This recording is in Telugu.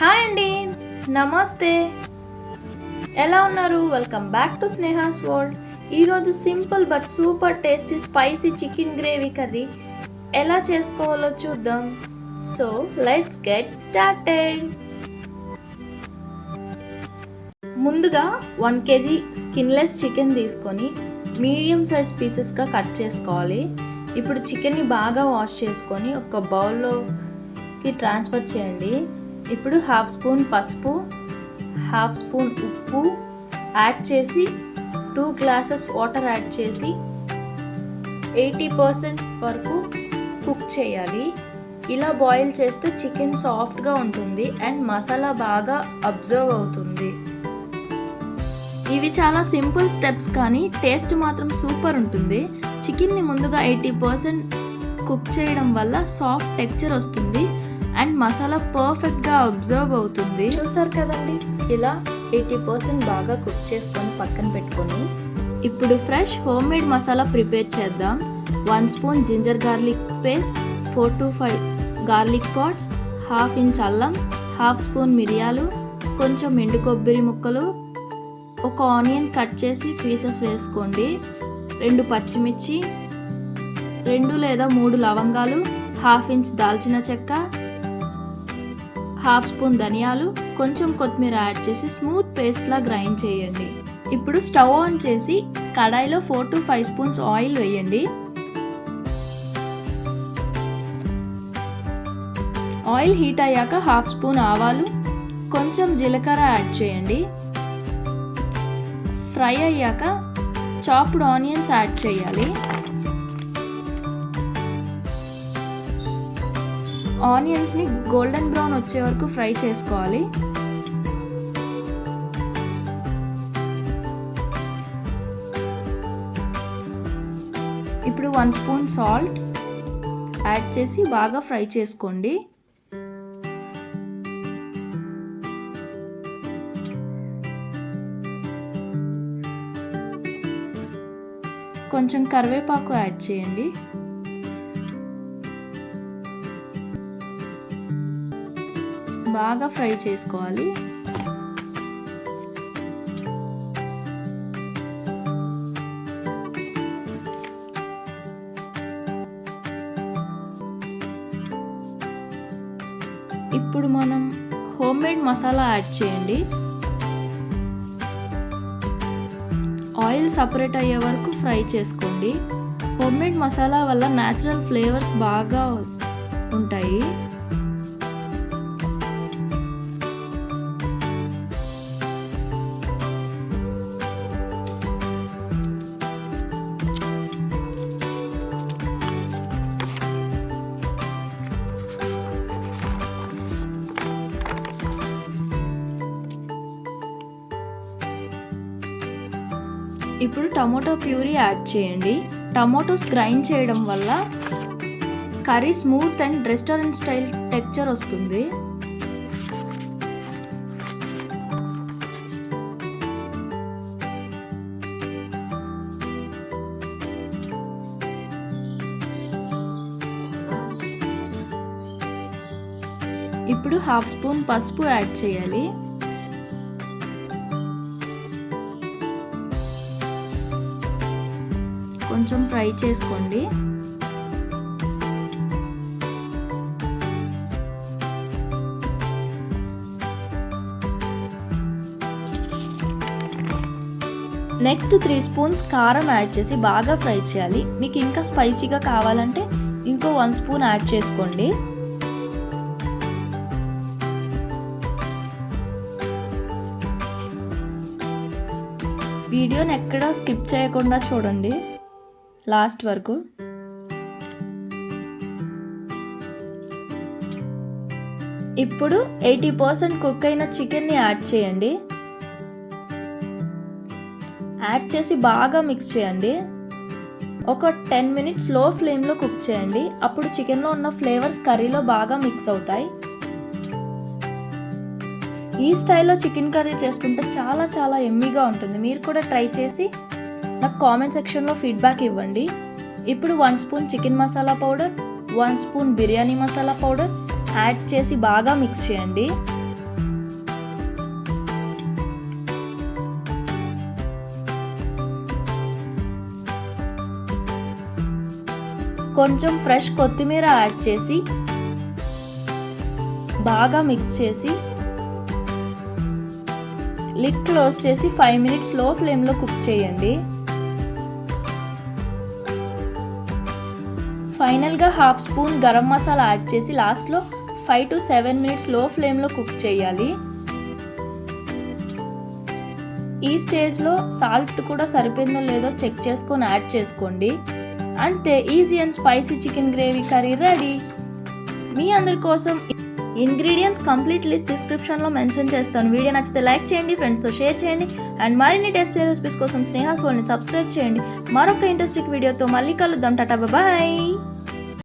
హాయ్ అండి. నమస్తే. ఎలా ఉన్నారు? Welcome back to Sneha's world ఈరోజు simple but super tasty spicy chicken gravy curry ఎలా చేసుకోవాలో చూద్దాం. సో లెట్స్ గెట్ స్టార్టెడ్ ముందుగా వన్ కేజీ స్కిన్లెస్ చికెన్ తీసుకొని మీడియం సైజ్ పీసెస్గా కట్ చేసుకోవాలి. ఇప్పుడు చికెన్ని బాగా వాష్ చేసుకొని ఒక బౌల్లోకి ట్రాన్స్ఫర్ చేయండి. ఇప్పుడు హాఫ్ స్పూన్ పసుపు హాఫ్ స్పూన్ ఉప్పు యాడ్ చేసి టూ గ్లాసెస్ వాటర్ యాడ్ చేసి ఎయిటీ పర్సెంట్ వరకు కుక్ చేయాలి. ఇలా బాయిల్ చేస్తే చికెన్ సాఫ్ట్గా ఉంటుంది అండ్ మసాలా బాగా అబ్జర్వ్ అవుతుంది. ఇవి చాలా సింపుల్ స్టెప్స్ కానీ టేస్ట్ మాత్రం సూపర్ ఉంటుంది. చికెన్ని ముందుగా ఎయిటీ పర్సెంట్ కుక్ చేయడం వల్ల సాఫ్ట్ టెక్చర్ వస్తుంది. అండ్ మసాలా పర్ఫెక్ట్గా అబ్జర్వ్ అవుతుంది. చూసారు కదండి? ఇలా ఎయిటీ పర్సెంట్ బాగా కుక్ చేసుకొని పక్కన పెట్టుకొని ఇప్పుడు fresh home made masala prepare చేద్దాం. One spoon ginger garlic paste four to five garlic pods half inch అల్లం హాఫ్ స్పూన్ మిరియాలు కొంచెం ఎండు కొబ్బరి ముక్కలు ఒక ఆనియన్ కట్ చేసి పీసెస్ వేసుకోండి. రెండు పచ్చిమిర్చి రెండు లేదా మూడు లవంగాలు హాఫ్ ఇంచ్ దాల్చిన చెక్క హాఫ్ స్పూన్ ధనియాలు కొంచెం కొత్తిమీర యాడ్ చేసి స్మూత్ పేస్ట్లా గ్రైండ్ చేయండి. ఇప్పుడు స్టవ్ ఆన్ చేసి కడాయిలో four to five spoons oil వేయండి. ఆయిల్ హీట్ అయ్యాక హాఫ్ స్పూన్ ఆవాలు కొంచెం జీలకర్ర యాడ్ చేయండి. ఫ్రై అయ్యాక చాప్డ్ ఆనియన్స్ యాడ్ చేయాలి. ఆనియన్స్ని గోల్డెన్ బ్రౌన్ వచ్చే వరకు ఫ్రై చేసుకోవాలి. ఇప్పుడు వన్ స్పూన్ సాల్ట్ యాడ్ చేసి బాగా ఫ్రై చేసుకోండి. కొంచెం కరివేపాకు యాడ్ చేయండి. బాగా ఫ్రై చేసుకోవాలి. ఇప్పుడు మనం హోమ్ మేడ్ మసాలా యాడ్ చేయండి. ఆయిల్ సపరేట్ అయ్యే వరకు ఫ్రై చేసుకోండి. హోమ్ మేడ్ మసాలా వల్ల న్యాచురల్ ఫ్లేవర్స్ బాగా ఉంటాయి. ఇప్పుడు టమోటో ప్యూరీ యాడ్ చేయండి. టమోటోస్ గ్రైండ్ చేయడం వల్ల curry smooth and restaurant style texture వస్తుంది. ఇప్పుడు హాఫ్ స్పూన్ పసుపు యాడ్ చేయాలి. కొంచెం ఫ్రై చేసుకోండి. నెక్స్ట్ త్రీ స్పూన్స్ కారం యాడ్ చేసి బాగా ఫ్రై చేయాలి. మీకు ఇంకా స్పైసీగా కావాలంటే ఇంకో వన్ స్పూన్ యాడ్ చేసుకోండి. వీడియోని ఎక్కడా స్కిప్ చేయకుండా చూడండి. లాస్ట్ వరకు. ఇప్పుడు ఎయిటీ పర్సెంట్ కుక్ అయిన చికెన్ని యాడ్ చేయండి. యాడ్ చేసి బాగా మిక్స్ చేయండి. ఒక టెన్ మినిట్స్లో ఫ్లేమ్లో కుక్ చేయండి. అప్పుడు చికెన్లో ఉన్న ఫ్లేవర్స్ కర్రీలో బాగా మిక్స్ అవుతాయి. ఈ స్టైల్లో చికెన్ కర్రీ చేసుకుంటే చాలా చాలా ఎమ్మీగా ఉంటుంది. మీరు కూడా ట్రై చేసి నాకు కామెంట్ సెక్షన్లో ఫీడ్బ్యాక్ ఇవ్వండి. ఇప్పుడు one spoon chicken masala powder one spoon biryani masala powder add చేసి బాగా మిక్స్ చేయండి. కొంచెం ఫ్రెష్ కొత్తిమీర యాడ్ చేసి బాగా మిక్స్ చేసి లిక్ క్లోజ్ చేసి ఫైవ్ మినిట్స్లో ఫ్లేమ్లో కుక్ చేయండి. ఫైనల్గా half spoon garam masala add చేసి లాస్ట్లో ఫైవ్ టు సెవెన్ మినిట్స్లో ఫ్లేమ్లో కుక్ చేయాలి. ఈ స్టేజ్లో సాల్ట్ కూడా సరిపోయిందో లేదో చెక్ చేసుకొని యాడ్ చేసుకోండి. అంతే easy and spicy chicken gravy curry ready. మీ అందరి కోసం ఇంగ్రీడియంట్స్ కంప్లీట్ లిస్ట్ డిస్క్రిప్షన్లో మెన్షన్ చేస్తాను. వీడియో నచ్చితే లైక్ చేయండి ఫ్రెండ్స్తో షేర్ చేయండి అండ్ మరిన్ని టెస్ట్ రెసిపీస్ కోసం స్నేహ సోల్ని సబ్స్క్రైబ్ చేయండి. మరొక ఇంట్రెస్టింగ్ వీడియోతో మళ్ళీ కలుద్దాం. టాటా బాయ్